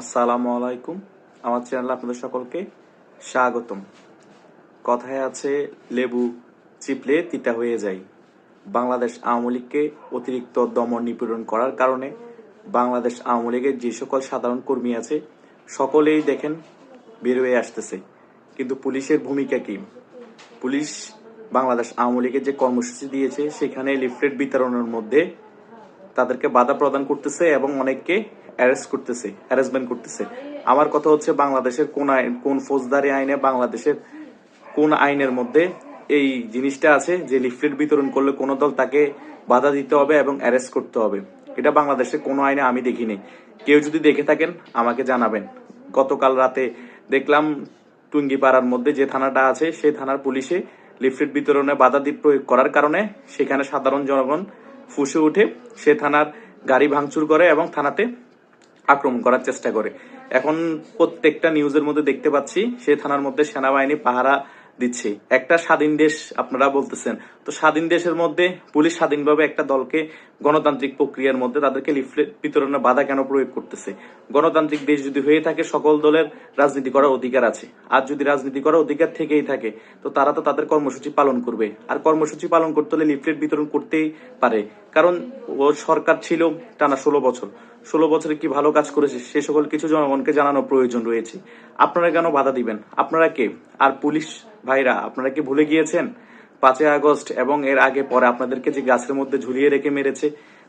আসসালামু আলাইকুম। আমার চ্যানেলে আপনাদের সকলকে স্বাগতম। কথায় আছে, লেবু চিপলে তিতা হয়ে যায়। বাংলাদেশ আওয়ামী লীগকে অতিরিক্ত দমন নিপীড়ন করার কারণে বাংলাদেশ আওয়ামী লীগের যে সকল সাধারণ কর্মী আছে, সকলেই দেখেন বের হয়ে আসতেছে। কিন্তু পুলিশের ভূমিকা কি? পুলিশ বাংলাদেশ আওয়ামী লীগের যে কর্মসূচি দিয়েছে, সেখানে লিফলেট বিতরণের মধ্যে তাদেরকে বাধা প্রদান করতেছে এবং অনেককে অ্যারেস্ট করতেছে অ্যারেস্টমেন্ট করতেছে। আমার কথা হচ্ছে বাংলাদেশের কোন আইন, কোন ফৌজদারি আইনে বাংলাদেশের কোন আইনের মধ্যে এই জিনিসটা আছে যে লিফলেট বিতরণ করলে কোনো দল তাকে বাধা দিতে হবে এবং অ্যারেস্ট করতে হবে। এটা বাংলাদেশের কোনো আইনে আমি দেখিনি। কেউ যদি দেখে থাকেন, আমাকে জানাবেন। গতকাল রাতে দেখলাম টুঙ্গিপাড়ার মধ্যে যে থানাটা আছে, সেই থানার পুলিশে লিফলেট বিতরণে বাধা দিয়ে প্রয়োগ করার কারণে সেখানে সাধারণ জনগণ ফুসে উঠে সে থানার গাড়ি ভাঙচুর করে এবং থানাতে আক্রমণ করার চেষ্টা করে। এখন প্রত্যেকটা নিউজের মধ্যে দেখতে পাচ্ছি, সে থানার মধ্যে সেনাবাহিনী পাহারা দিচ্ছে। একটা স্বাধীন দেশ, আপনারা বলতেছেন। তো স্বাধীন দেশের মধ্যে পুলিশ স্বাধীনভাবে একটা দলকে গণতান্ত্রিক প্রক্রিয়ার মধ্যে তাদেরকে লিফলেট বিতরণে বাধা কেন প্রয়োগ করতেছে? গণতান্ত্রিক দেশ যদি হয়ে থাকে, সকল দলের রাজনীতি করার অধিকার আছে। আর যদি রাজনীতি করার অধিকার থেকেই থাকে, তো তারা তো তাদের কর্মসূচি পালন করবে। আর কর্মসূচি পালন করতে হলে লিফলেট বিতরণ করতেই পারে। কারণ ও সরকার ছিল টানা ষোলো বছর। ষোলো বছরে কি ভালো কাজ করেছে? সে সকল কিছু জনগণকে জানানো প্রয়োজন রয়েছে। আপনারা কেন বাধা দিবেন? আপনারা কে? আর পুলিশ ভাইরা, আপনারা কি ভুলে গিয়েছেন? পাঁচই আগস্ট এবং এর আগে পরে আপনাদেরকে যে গাছের মধ্যে ঝুলিয়ে রেখে মেরেছে,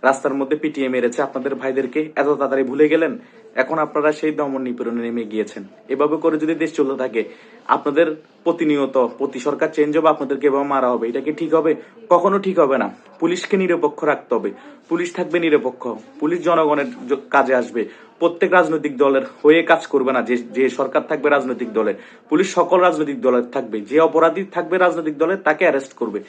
রাস্তার মধ্যে পিটিয়ে মেরেছে, আপনাদের ভাইদেরকে এত তাড়াতাড়ি ভুলে গেলেন? এখন আপনারা সেই দমন নিপীড়নে নেমে গিয়েছেন। এভাবে করে যদি দেশ চলতে থাকে, আপনাদের প্রতিনিয়ত, প্রতি সরকার চেঞ্জ হবে, আপনাদেরকে এভাবে মারা হবে। এটা কি ঠিক হবে? কখনো ঠিক হবে না। পুলিশকে নিরপেক্ষ রাখতে হবে। পুলিশ থাকবে নিরপেক্ষ। পুলিশ জনগণের কাজে আসবে। প্রত্যেক রাজনৈতিক দলের হয়ে কাজ করবে না। যে যে সরকার থাকবে রাজনৈতিক দলের পুলিশ সকল রাজনৈতিক দলের থাকবে। যে অপরাধী থাকবে রাজনৈতিক দলের তাকে অ্যারেস্ট করবে।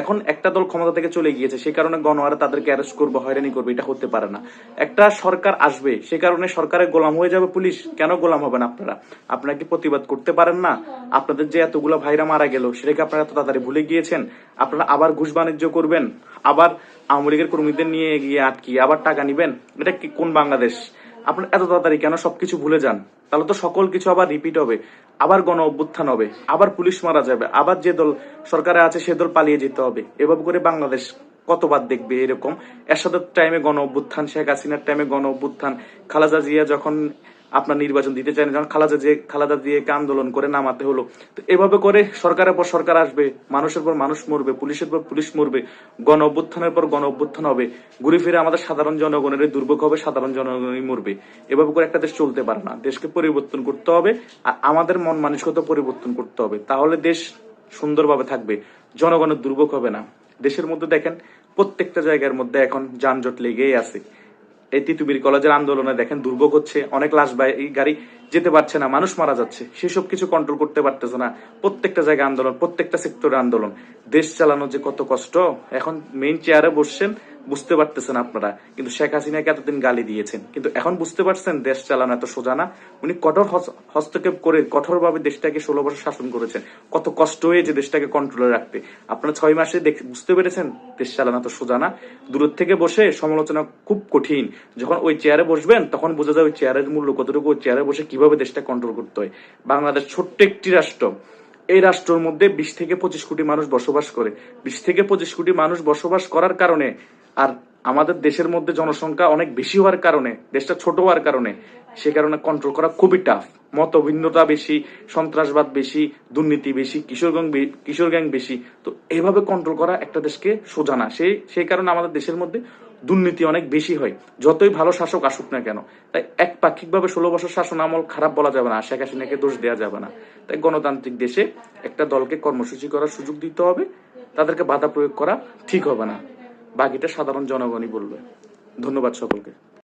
এখন একটা দল ক্ষমতা থেকে চলে গিয়েছে, সে কারণে গণহারে তাদেরকে অ্যারেস্ট করবে, হয়রানি করবে, এটা হতে পারে না। একটা সরকার আসবে, সে কারণে সরকারের গোলাম হয়ে যাবে পুলিশ, কেন গোলাম হবেন আপনারা? আপনারা কি প্রতিবাদ করতে পারেন না? আপনাদের যে এতগুলো ভাইরা মারা গেল, সেটাকে আপনারা এত তাড়াতাড়ি ভুলে গিয়েছেন? আপনারা আবার ঘুষ বাণিজ্য করবেন? আবার আওয়ামী লীগের কর্মীদের নিয়ে গিয়ে আটকিয়ে আবার টাকা নিবেন? এটা কি কোন বাংলাদেশ? আপনার এত তাড়াতাড়ি কেন সবকিছু ভুলে যান? তাহলে তো সকল কিছু আবার রিপিট হবে। আবার গণ অভ্যুত্থান হবে, আবার পুলিশ মারা যাবে, আবার যে দল সরকারে আছে সে দল পালিয়ে যেতে হবে। এভাবে করে বাংলাদেশ কতবার দেখবে এরকম? এরশাদের টাইমে গণ অভ্যুত্থান, শেখ হাসিনার টাইমে গণ অভ্যুত্থান খালাজা জিয়া যখন আপনার নির্বাচন দিতে চান যখন খালাজা যে খালাদা জিয়াকে আন্দোলন করে নামাতে হলো। তো এভাবে করে সরকারের পর সরকার আসবে, মানুষের পর মানুষ মরবে, পুলিশের পর পুলিশ মরবে, গণ অভ্যুত্থানের পর গণ অভ্যুত্থান হবে, ঘুরে ফিরে আমাদের সাধারণ জনগণের দুর্ভোগ হবে, সাধারণ জনগণই মরবে। এভাবে করে একটা দেশ চলতে পারে না। দেশকে পরিবর্তন করতে হবে আর আমাদের মন মানসিকতা পরিবর্তন করতে হবে। তাহলে দেশ সুন্দরভাবে থাকবে, জনগণের দুর্ভোগ হবে না। দেশের মধ্যে দেখেন, প্রত্যেকটা জায়গার মধ্যে এখন যানজট লেগেই আছে। এই তিতুবির কলেজের আন্দোলনে দেখেন দুর্ভোগ হচ্ছে অনেক লাশ গাড়ি যেতে পারছে না, মানুষ মারা যাচ্ছে। সেসব কিছু কন্ট্রোল করতে পারতেছে না। প্রত্যেকটা জায়গায় আন্দোলন, প্রত্যেকটা সেক্টরে আন্দোলন। দেশ চালানো যে কত কষ্ট, এখন মেইন চেয়ারে বসছেন, বুঝতে পারতেছেন আপনারা। কিন্তু শেখ হাসিনাকে এতদিন গালি দিয়েছেন। কিন্তু এখন বুঝতে পারছেন, দেশ চালানো এত সোজা না। উনি কঠোর হস্তক্ষেপ করে কঠোরভাবে দেশটাকে ষোলো বছর শাসন করেছেন। কত কষ্ট হয়েছে দেশটাকে কন্ট্রোলে রাখতে। আপনারা ছয় মাসে বুঝতে পেরেছেন, দেশ চালানো তো সোজা না। দূরের থেকে বসে সমালোচনা খুব কঠিন। যখন ওই চেয়ারে বসবেন, তখন বোঝা যায় ওই চেয়ারের মূল্য কতটুকু, ওই চেয়ারে বসে কীভাবে দেশটা কন্ট্রোল করতে হয়। বাংলাদেশ ছোট্ট একটি রাষ্ট্র। এই রাষ্ট্রের মধ্যে বিশ থেকে পঁচিশ কোটি মানুষ বসবাস করে। বিশ থেকে পঁচিশ কোটি মানুষ বসবাস করার কারণে আর আমাদের দেশের মধ্যে জনসংখ্যা অনেক বেশি হওয়ার কারণে, দেশটা ছোট হওয়ার কারণে, সে কারণে কন্ট্রোল করা খুবই টাফ মত ভিন্নতা বেশি, সন্ত্রাসবাদ বেশি, দুর্নীতি বেশি, কিশোর কিশোর গ্যাং বেশি। তো এইভাবে কন্ট্রোল করা একটা দেশকে সোজা না। সেই সেই কারণে আমাদের দেশের মধ্যে দুর্নীতি অনেক বেশি হয়। যতই ভালো শাসক আসুক না কেন, তাই একপাক্ষিকভাবে ষোলো বছর শাসন আমল খারাপ বলা যাবে না শেখ হাসিনাকে দোষ দেওয়া যাবে না। তাই গণতান্ত্রিক দেশে একটা দলকে কর্মসূচি করার সুযোগ দিতে হবে, তাদেরকে বাধা প্রয়োগ করা ঠিক হবে না। বাকিটা সাধারণ জনগণই বলবে। ধন্যবাদ সকলকে।